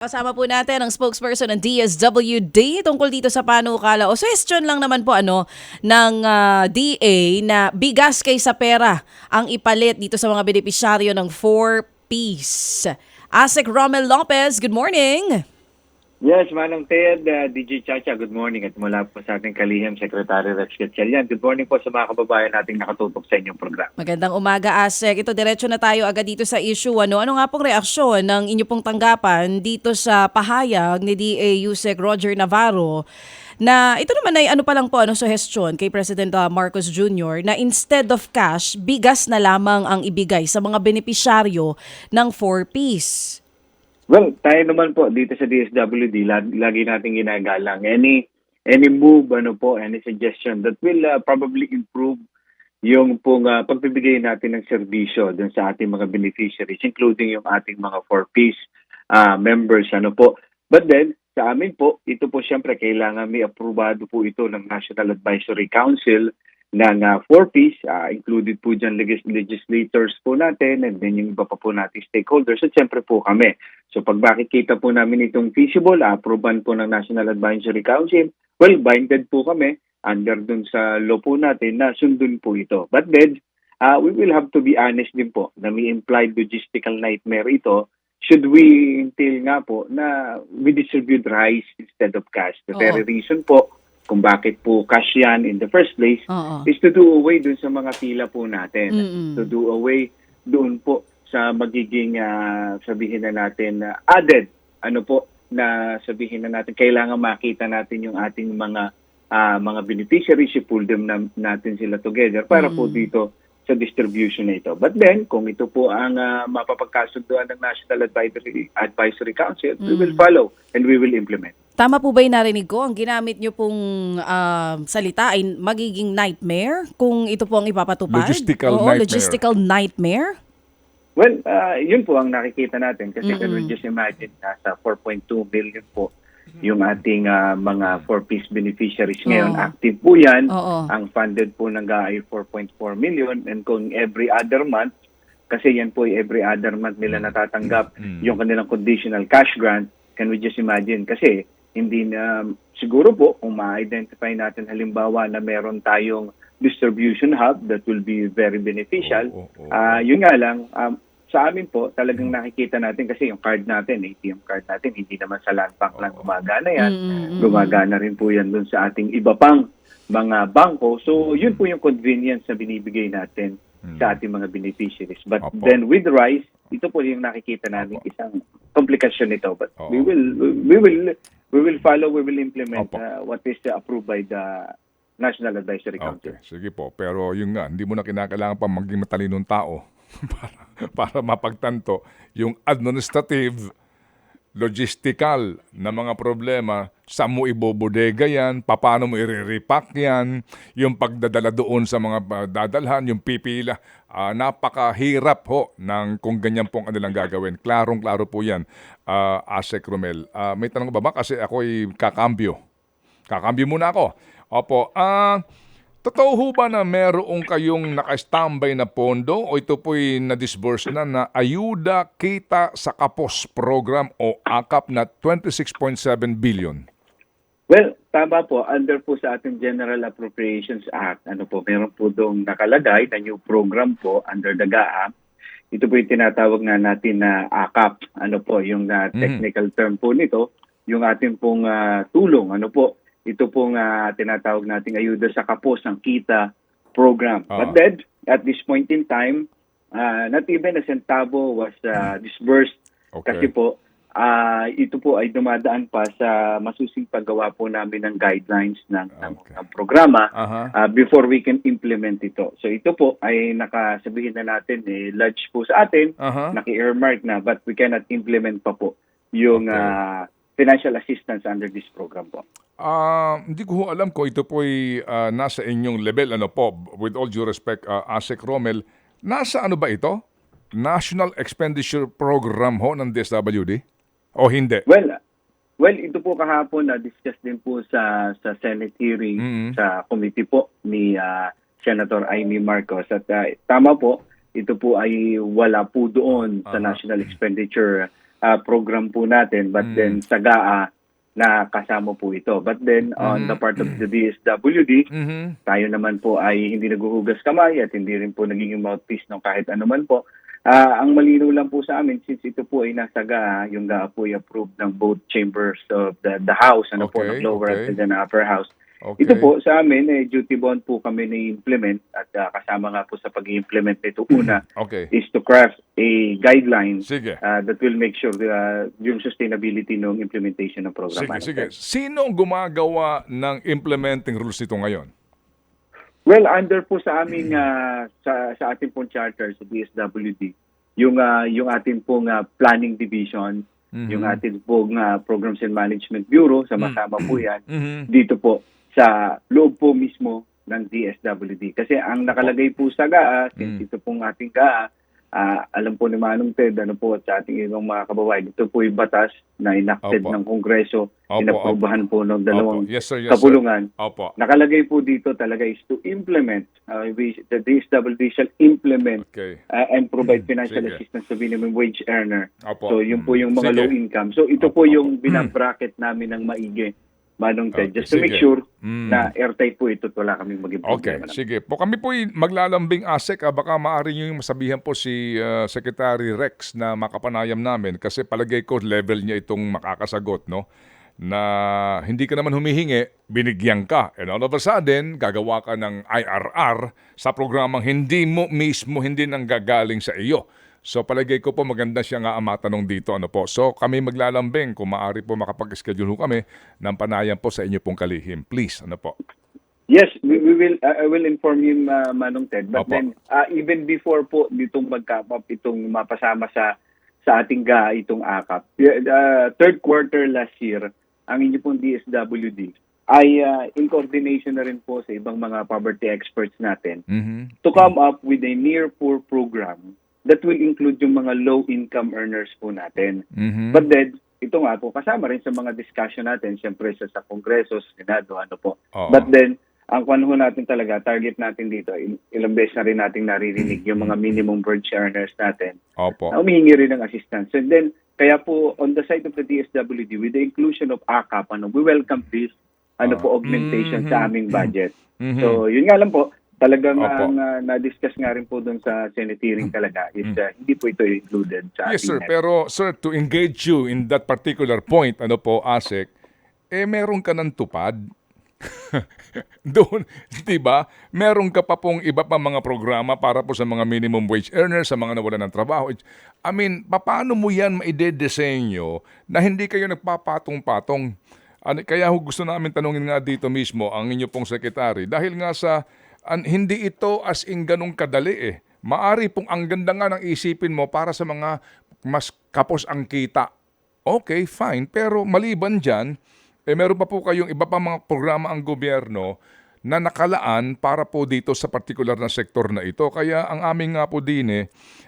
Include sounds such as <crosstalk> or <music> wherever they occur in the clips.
Kasama po natin ang spokesperson ng DSWD tungkol dito sa panukala o suggestion lang naman po ano ng ah, DA na bigas kaysa pera ang ipalit dito sa mga benepisyaryo ng 4Ps. Asek Romel Lopez, good morning. Yes, Manong Ted, uh, DJ Chacha, good morning. At mula po sa ating kalihim, Secretary Rex Gatchalian. Good morning po sa mga kababayan nating nakatutok sa inyong program. Magandang umaga, Asek. Ito, diretso na tayo agad dito sa issue. Ano, ano nga pong reaksyon ng inyo pong tanggapan dito sa pahayag ni DA Yusek Roger Navarro na ito naman ay ano pa lang po, ano, suggestion kay President uh, Marcos Jr. na instead of cash, bigas na lamang ang ibigay sa mga benepisyaryo ng 4Ps. Well, tayo naman po dito sa DSWD, lagi, lagi natin ginagalang. Any, any move, ano po, any suggestion that will uh, probably improve yung pong uh, pagbibigay natin ng serbisyo dun sa ating mga beneficiaries, including yung ating mga 4Ps uh, members, ano po. But then, sa amin po, ito po siyempre kailangan may aprobado po ito ng National Advisory Council ng uh, 4Ps, uh, included po dyan legis- legislators po natin and then yung iba pa po nating stakeholders at siyempre po kami. So pag makikita po namin itong feasible, aproban po ng National Advisory Council, well, binded po kami under dun sa law po natin na sundun po ito. But then, uh, we will have to be honest din po na may implied logistical nightmare ito should we entail nga po na we distribute rice instead of cash. The Oo. very reason po kung bakit po cash yan in the first place Oo. is to do away dun sa mga pila po natin. Mm-mm. To do away doon po sa magiging ah, sabihin na natin na added ano po na sabihin na natin kailangan makita natin yung ating mga ah, mga beneficiaries pull them na, natin sila together para po dito sa distribution na ito. But then kung ito po ang uh, mapapagkasunduan ng National Advisory Advisory Council, we will Mm. follow and we will implement. Tama po ba yung narinig ko? Ang ginamit nyo pong ah, salita ay magiging nightmare kung ito po ang ipapatupad? Logistical Oo, nightmare. logistical nightmare? Well, uh, yun po ang nakikita natin kasi can we just imagine nasa 4.2 million po yung ating ah, mga 4-piece beneficiaries ngayon. Oo. Active po yan. Oo. Ang funded po ng ay 4.4 million and kung every other month, kasi yan po every other month nila natatanggap Mm. yung kanilang conditional cash grant, can we just imagine? Kasi hindi na, siguro po kung ma-identify natin halimbawa na meron tayong distribution hub that will be very beneficial, Oo, oo, oo. Ah, yun nga lang, um, sa amin po, talagang nakikita natin kasi yung card natin, ATM card natin, hindi naman sa land bank lang gumagana yan. Mm-mm. Gumagana rin po yan dun sa ating iba pang mga bangko. So, yun po yung convenience na binibigay natin Mm. sa ating mga beneficiaries. But Opo. then with rice, ito po yung nakikita natin Opo. isang komplikasyon nito. But Oo. we will we will we will follow, we will implement Opo. uh, what is approved by the National Advisory Council. Okay, sige po. Pero yun nga, hindi mo na kinakailangan pa maging matalinong tao <laughs> para, para mapagtanto yung administrative, logistical na mga problema, saan mo ibobodega yan, paano mo i-repack yan, yung pagdadala doon sa mga uh, dadalhan, yung pipila, ah, napakahirap ho ng kung ganyan pong kanilang gagawin. Klarong-klaro po yan, ah, Asek Romel. Ah, may tanong ba ba? Kasi ako'y kakambyo. Kakambyo muna ako. Opo. Ah, totoo ho ba na meron kayong naka-standby na pondo o ito po'y na-disburse na na Ayuda Kita sa Kapos Program o AKAP na 26.7 billion? Well, tama po. Under po sa ating General Appropriations Act, ano po, meron po doong nakalagay na new program po under the GAA. Ito po yung tinatawag na natin na AKAP. Ano po, yung uh, Mm. technical term po nito, yung ating pong ah, tulong. Ano po, ito pong ah, tinatawag nating ayuda sa kapos ang kita program. Ah. But then, at this point in time, ah, not even a centavo was ah, disbursed Okay. kasi po, ah ito po ay dumadaan pa sa masusing paggawa po namin ng guidelines ng, ng, Okay. ng programa Aha. ah, before we can implement ito. So ito po ay nakasabihin na natin, eh, lodge po sa atin, Aha. naki-earmark na, but we cannot implement pa po yung Okay. ah, financial assistance under this program po. Ah, hindi ko ho alam ko ito po'y ah, nasa inyong level ano po with all due respect ah, Asek Romel nasa ano ba ito National Expenditure Program ho ng DSWD o hindi Well, well ito po kahapon na discuss din po sa sa Senate hearing Mhm. sa committee po ni ah, Senator Amy Marcos at ah, tama po ito po ay wala po doon sa Aha. National Expenditure ah, program po natin. But Mm. then sa GAA, na kasama po ito. But then on Mhm. the part of the DSWD, Mhm. tayo naman po ay hindi naguhugas kamay at hindi rin po nagiging mouthpiece ng kahit ano man po. Ah, ang malinaw lang po sa amin, since ito po ay nasa GAA, yung GAA po ay approved ng both chambers of the, the House, ano po, Okay, ng lower okay. and then upper house. Okay. Ito po sa amin, eh, duty bond po kami na-implement at ah, kasama nga po sa pag-implement nito una <clears throat> Okay. is to craft a guideline Sige. ah, that will make sure ah, yung sustainability ng implementation ng program. Sige, Ano, sige. sir? Sino gumagawa ng implementing rules nito ngayon? Well, under po sa aming <clears throat> ah, sa sa ating pong charter sa DSWD, yung ah, yung ating pong ah, planning division, Mhm. yung ating pong ah, Programs and Management Bureau, sama-sama po <clears throat> 'yan. Mhm. Dito po sa loob po mismo ng DSWD. Kasi ang nakalagay po sa GAA, since Mm. ito pong ating GAA, ah, alam po ni Manong Ted, ano po, at sa ating ibang mga kababayan, ito po yung batas na enacted Opo. ng Kongreso, Opo, inaprubahan po ng dalawang Opo. Yes, sir. Yes, sir. kapulungan. Opo. Nakalagay po dito talaga is to implement, uh, the DSWD shall implement Okay. uh, and provide financial Sige. assistance to minimum wage earner. Opo. So yun po yung mga Sige. low income. So ito po Opo. yung binabracket namin ng maigi, Manong Ted, Okay, just to make sige. sure Mm. na airtight po ito at wala kaming maging Okay, problema. sige. Po kami po maglalambing ASEC. Ah, baka maaari nyo yung masabihan po si ah, Secretary Rex na makapanayam namin kasi palagay ko level niya itong makakasagot, no? Na hindi ka naman humihingi, binigyan ka. And all of a sudden, gagawa ka ng IRR sa programang hindi mo mismo, hindi nang gagaling sa iyo. So palagay ko po maganda siya nga ang matanong dito. Ano po. So kami maglalambing kung maaari po makapag-schedule kami ng panayam po sa inyo pong kalihim. Please, ano po. Yes, we, we will uh, I will inform you uh, Manong Ted. But Opo. then uh, even before po ditong magkapap itong mapasama sa sa ating GA itong AKAP. Uh, third quarter last year, ang inyo pong DSWD ay uh, in coordination na rin po sa ibang mga poverty experts natin Mhm. to come up with a near poor program that will include yung mga low income earners po natin. Mhm. But then, ito nga po, kasama rin sa mga discussion natin, siyempre sa, sa Kongreso, Senado, ano po. Oo. But then, ang kwan ho natin talaga, target natin dito, il- ilang beses na rin nating naririnig yung mga minimum wage earners natin Opo. na humihingi rin ng assistance. And then, kaya po, on the side of the DSWD, with the inclusion of AKAP, ano, we welcome this ano po, Ah. augmentation Mhm. sa aming budget. Mhm. So, yun nga lang po, talagang Opo. Mm. ang ah, na-discuss nga rin po doon sa Senate hearing talaga is ah, hindi po ito included sa Yes, sir. ating Pero, sir, to engage you in that particular point, ano po, ASEC, eh, meron ka ng tupad. <laughs> Doon, di ba? Meron ka pa pong iba pa mga programa para po sa mga minimum wage earners, sa mga nawalan ng trabaho. I mean, paano mo yan maidedesenyo na hindi kayo nagpapatong-patong? Ano, kaya ho gusto namin tanungin nga dito mismo ang inyo pong secretary dahil nga sa an, hindi ito as in ganong kadali eh. Maari pong ang ganda nga ng isipin mo para sa mga mas kapos ang kita. Okay, fine. Pero maliban dyan, eh meron pa po kayong iba pa mga programa ang gobyerno na nakalaan para po dito sa particular na sektor na ito. Kaya ang aming nga po din eh,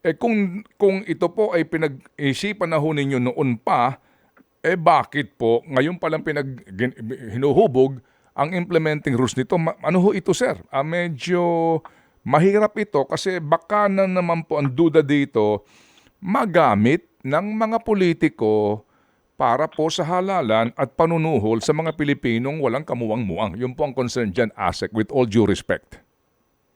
eh kung, kung ito po ay pinag-isipan na ho ninyo noon pa, eh bakit po ngayon pa lang pinag hinuhubog ang implementing rules nito? Ano ho ito sir? Ah, medyo mahirap ito kasi baka na naman po ang duda dito magamit ng mga politiko para po sa halalan at panunuhol sa mga Pilipinong walang kamuwang-muwang. Yun po ang concern dyan, ASEC, with all due respect.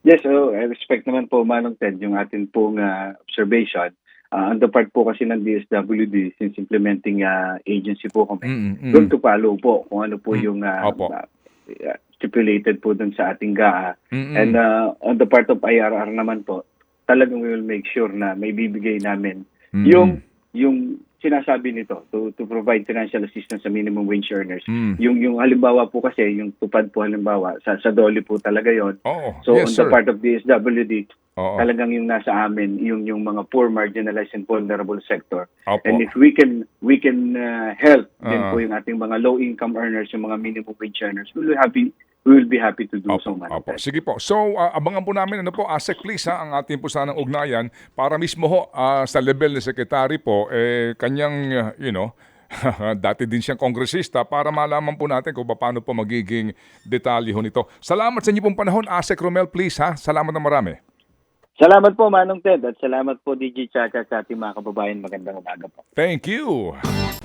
Yes, oh, I respect naman po, Manong Ted, yung atin pong ah, observation. Uh, on the part po kasi ng DSWD, since implementing ah, agency po kami, Mm, mm. going to follow po kung ano po Mm. yung Opo. Ah, stipulated po dun sa ating GAA. Mm-mm. And uh, on the part of IRR naman po, talagang we will make sure na may bibigay namin Mm-mm. yung yung sinasabi nito to to provide financial assistance sa minimum wage earners. Mm. Yung yung halimbawa po kasi yung tupad po halimbawa sa sa DOLE po talaga yon. Oo, So yes on sir. the part of DSWD, Oo. talagang yung nasa amin yung yung mga poor marginalized and vulnerable sector. Opo. And if we can we can uh, help din Ah. po yung ating mga low income earners, yung mga minimum wage earners, we will happy we will be happy to do so Opo, man. opo. Sige po. So, ah, abangan po namin, ano po, ASEC please ha, ang ating po sanang ugnayan para mismo ho ah, sa level ni Secretary po, eh, kanyang, ah, you know, <laughs> dati din siyang kongresista para malaman po natin kung paano po magiging detalye ho nito. Salamat sa inyo pong panahon, ASEC Romel, please ha. Salamat na marami. Salamat po, Manong Ted, at salamat po, DJ Chacha, sa ating mga kababayan. Magandang umaga po. Thank you.